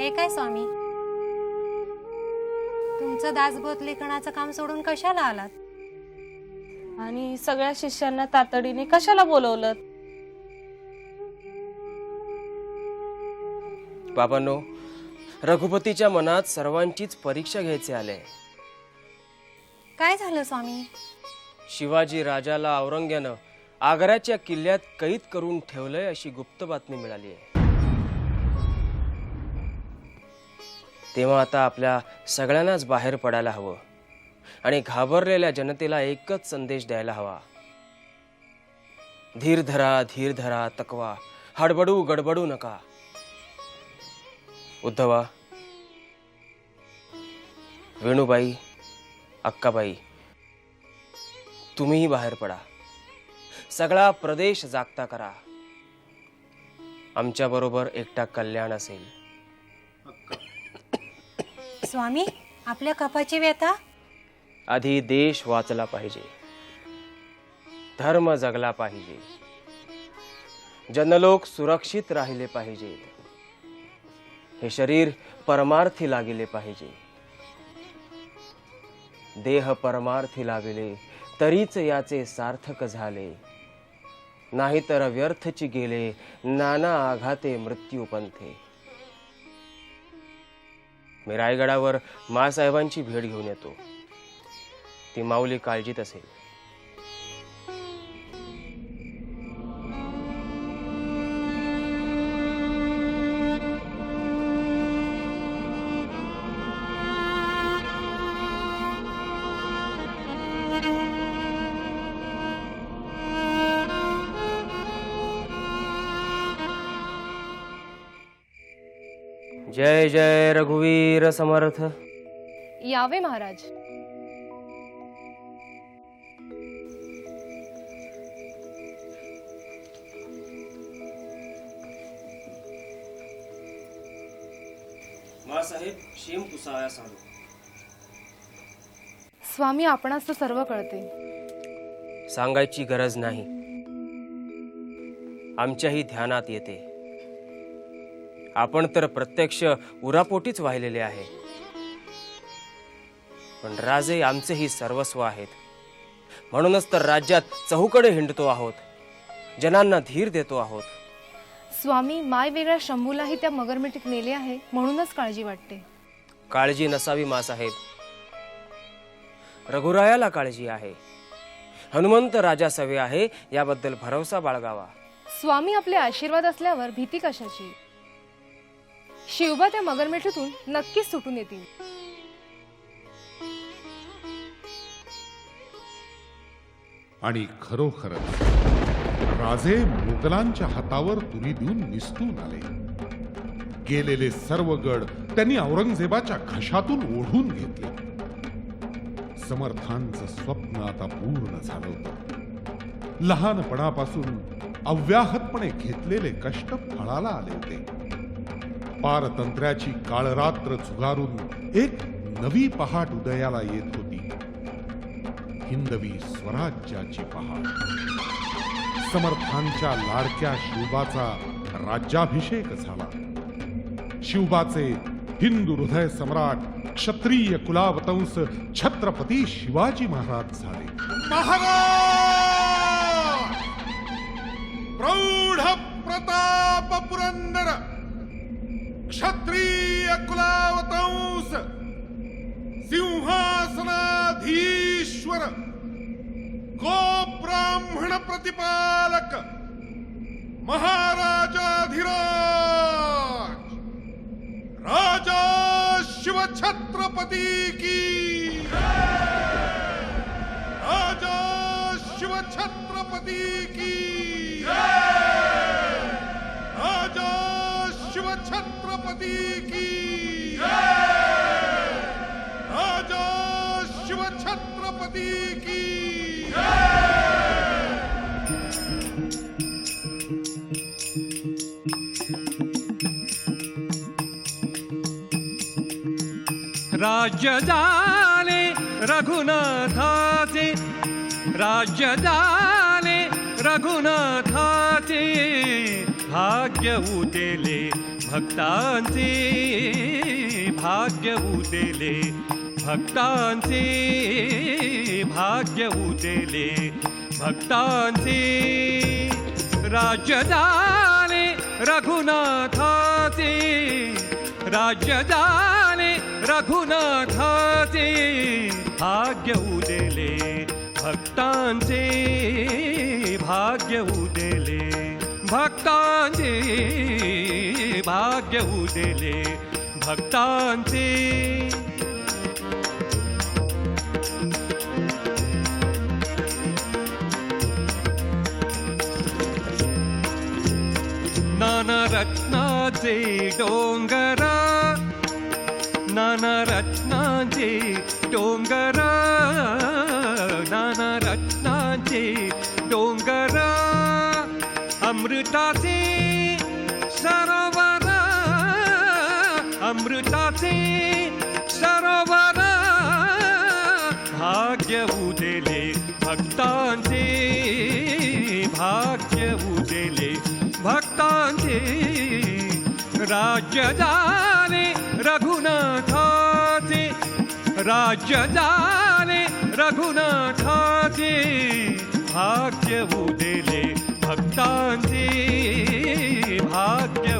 हे काय स्वामी? तुमचं दासबोध लेखनाचं काम सोडून कशाला आलात? आणि सगळ्या शिष्यांना तातडीने कशाला बोलवलं? बाबांनो रघुपतीच्या मनात सर्वांचीच परीक्षा घ्यायचे आले. काय झालं स्वामी? शिवाजी राजाला औरंग्यानं आग्र्याच्या किल्ल्यात कैद करून ठेवलंय अशी गुप्त बातमी मिळाली आहे. तेव्हा आता आपल्या सगळ्यांनाच बाहेर पडायला हवं. आणि घाबरलेल्या जनतेला एकच संदेश द्यायला हवा. धीर धरा धीर धरा तकवा. हडबडू गडबडू नका. उद्धवा. वेणूबाई अक्काबाई तुम्हीही बाहेर पडा. सगळा प्रदेश जागता करा. आमच्याबरोबर एकटा कल्याण असेल. स्वामी आपल्या कपाची व्यथा? आधी देश वाचला पाहिजे. धर्म जगला पाहिजे. जनलोक सुरक्षित राहिले पाहिजे. हे शरीर परमार्थी लागले पाहिजे. देह परमार्थी लाविले तरीच याचे सार्थक झाले. नाहीतर व्यर्थची गेले नाना आघाते मृत्यू पंथे. मी रायगडावर मासाहेबांची भेट घेऊन येतो. ती माऊली काळजीत असेल. जय जय रघुवीर समर्थ. यावे महाराज. मासाहेब शेम स्वामी आपणास तर सर्व कळते. सांगायची गरज नाही. आमच्याही ध्यानात येते. आपण तर प्रत्यक्ष उरापोटीच वाहिलेले आहे. पण राजे आमचेही सर्वस्व आहेत. म्हणूनच तर राज्यात चहूकडे हिंडतो आहोत. जनांना धीर देतो आहोत. स्वामी माय वेगळ्या शंभूलाही त्या मगरमिटीत नेले आहे म्हणूनच काळजी वाटते. काळजी नसावी मासाहेब रघुरायाला काळजी आहे. हनुमंत राजा सवे आहे याबद्दल भरवसा बाळगावा. स्वामी आपले आशीर्वाद असल्यावर भीती कशाची? शिवबा त्या मगरमेठीतून नक्कीच सुटून येतील. आणि खरोखरच राजे मुघलांच्या हातावर तुरी देऊन निसटून आले गेलेले सर्व गड त्यांनी औरंगजेबाच्या घशातून ओढून घेतले. समर्थांचं स्वप्न आता पूर्ण झालं होतं. लहानपणापासून अव्याहतपणे घेतलेले कष्ट फळाला आले होते. पारतंत्र्याची काळरात्र झुगारून एक नवी पहाट उदयाला येत होती. हिंदवी स्वराज्याची पहाट. समर्थांच्या लाडक्या शिवबाचा राज्याभिषेक झाला. शिवबाचे हिंदू हृदय सम्राट क्षत्रिय कुलावतंस छत्रपती शिवाजी महाराज झाले. महाराज! प्रौढ प्रताप पुरंदर! क्षत्रिय कुलावतंस सिंहासनाधीश्वर गो ब्राह्मण प्रतिपालक महाराजाधिराज राजा शिवछत्रपती की। राजा शिवछत्रपती की। राजा शिवछत्रपती की। राजा शिवछत्रपती की। राज्य झाले रघुनाथाचे। राज्य झाले रघुनाथाचे। भाग्य उदेले भक्तांचे भाग्य उदेले. भक्तांचे भाग्य उदेले. भक्तांचे राज्य रघुनाथाचे. राज्य रघुनाथाचे भाग्य उदेले. भक्तांचे भाग्य उदेले. भक्तांचे भाग्य उदेले भक्तांचे. नानारत्नाचे डोंगरा. नानारत्नाचे डोंगरा. नानारत्नाचे डोंगरा. अमृतात सरोवर भाग्य उदेले भक्तांचे भाग्य उदेले भक्तांचे. राज्य झाले रघुनाथाचे राज्य झाले रघुनाथाचे भाग्य उदेले भक्तांचे भाग्य